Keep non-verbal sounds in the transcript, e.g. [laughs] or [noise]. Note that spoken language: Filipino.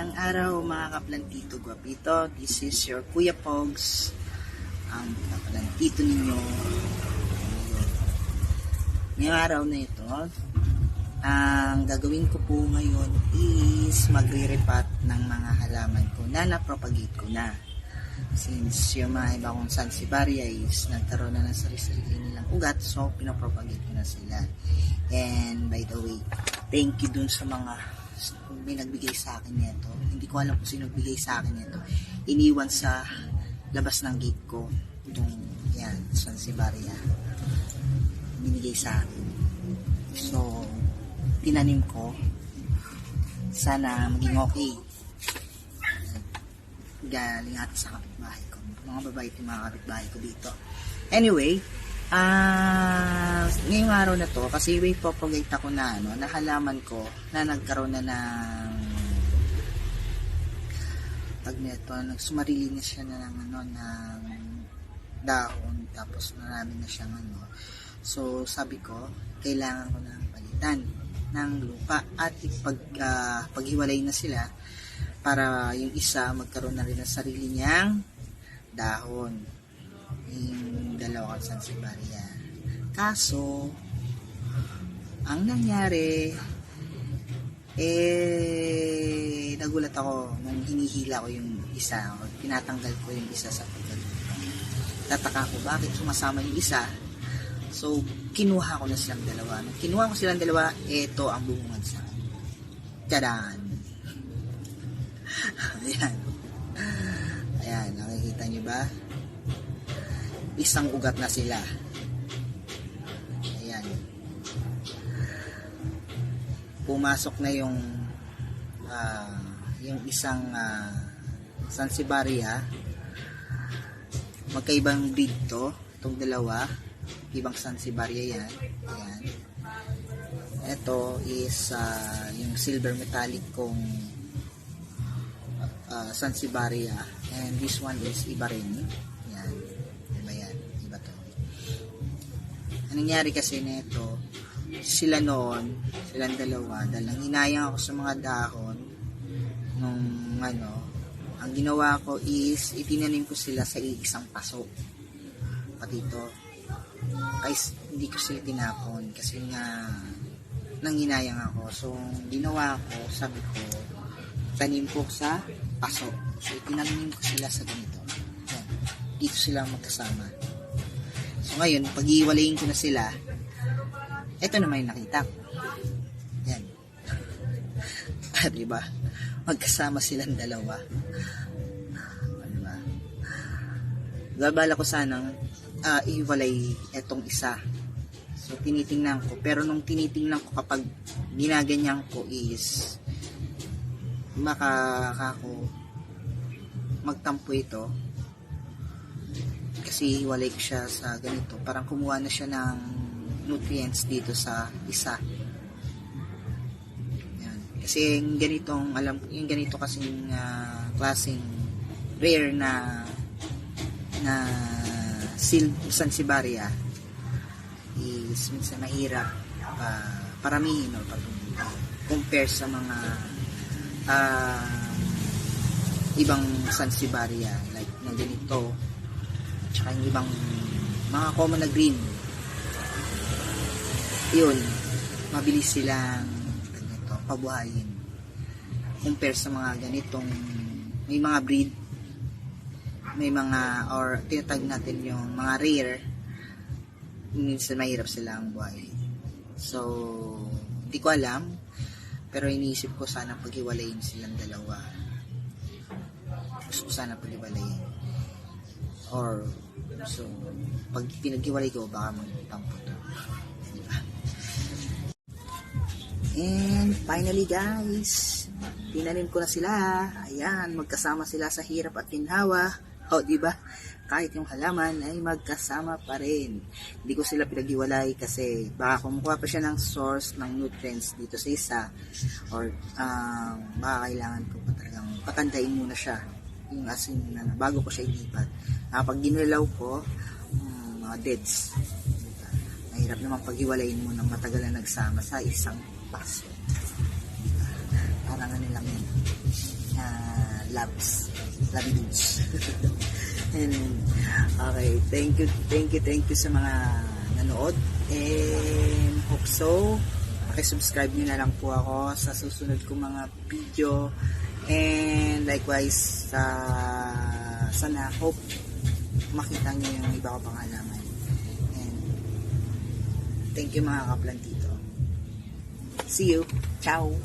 araw mga kaplantito guwapito. This is your Kuya Pogs. Ang kaplantito ninyo. Ngayong araw na ito, ang gagawin ko po ngayon is magre-repat ng mga halaman ko na napropagate ko na. Since yung mga iba kong Sansibaria is nagkaroon na ng sarili-sarili nilang ugat, so pinapropagate ko na sila. And by the way, thank you dun sa mga may nagbigay sa akin nito. Hindi ko alam kung sino nagbigay sa akin nito. Iniwan sa labas ng gate ko. Itong, yan, Sansibaria. Binigay sa akin. So, tinanim ko. Sana maging okay. Galing natin sa kapitbahay ko. Mga babae ito, mga kapitbahay ko dito. Anyway, ah ngayong araw na to, kasi way propagate ako na, ano, na halaman ko na nagkaroon na ng pag neto, nagsumarili na siya na ng, ano, ng dahon, tapos marami na siyang ano. So, sabi ko, kailangan ko ng palitan ng lupa at pag, ah, paghiwalay na sila para yung isa magkaroon na rin ng sarili niyang dahon yung dalawa kong Sansibaria. Kaso, ang nangyari, eh, nagulat ako nung hinihila ko yung isa, o tinatanggal ko yung isa sa pagkalupa. Tataka ko, bakit sumasama yung isa? So, kinuha ko na silang dalawa. Nung kinuha ko silang dalawa, eto ang bumungan sa akin. Tadaan! [laughs] Ayan. Ayan, nakikita nyo ba? Isang ugat na sila. Pumasok na yung ah, yung isang uh, Sansibaria. Magkaibang breed to. Itong dalawa. Ibang Sansibaria yan. Ayan. Ito is ah, yung silver metallic kong uh, Sansibaria and this one is iba rin yan iba yan iba to ang nangyari kasi nito sila noon silang dalawa dahil nang hinayang ako sa mga dahon nung ano ang ginawa ko is itinanim ko sila sa isang paso pati ito guys hindi ko sila tinapon kasi nga nang hinayang ako so ginawa ko sabi ko tanim ko sa paso. So, itinanim ko sila sa ganito. Yan. Dito sila magkasama. So, ngayon, pag iiwalayin ko na sila, ito naman yung nakita ko. Yan. Ah, diba? Magkasama silang dalawa. Ah, diba? Gabala ko sanang uh, iwalay etong isa. So, tinitingnan ko. Pero nung tinitingnan ko kapag ginaganyan ko is makakako magtampo ito kasi walay siya sa ganito parang kumuha na siya ng nutrients dito sa isa yan. kasi yung ganitong alam yung ganito kasing uh, klaseng rare na na sil Sansibaria is minsan mahirap uh, paramihin o patuloy compare sa mga uh, ibang Sansibaria like na ganito tsaka yung ibang mga common na green yun mabilis silang ganito, pabuhayin compare sa mga ganitong may mga breed may mga or tinatag natin yung mga rare minsan mahirap silang buhay so hindi ko alam pero iniisip ko sana paghiwalayin silang dalawa. Gusto ko sana paghiwalayin. Or, so, pag pinaghiwalay ko, baka magtampo to. And, finally guys, tinanim ko na sila. Ayan, magkasama sila sa hirap at ginhawa. O, oh, diba? kahit yung halaman ay magkasama pa rin. Hindi ko sila pinaghiwalay kasi baka kumukuha pa siya ng source ng nutrients dito sa isa or um, baka kailangan ko pa talagang patandain muna siya yung asin na bago ko siya ilipat. Uh, pag ginulaw ko, um, mga deads. Mahirap naman paghiwalayin mo ng matagal na nagsama sa isang paso. Diba? Parang ano lang yun. uh, loves. Labidudes. And, okay, thank you, thank you, thank you sa mga nanood. And hope so. Pakisubscribe nyo na lang po ako sa susunod kong mga video. And likewise, sa sana hope makita nyo yung iba ko pang halaman. And thank you mga kaplantito. See you. Ciao.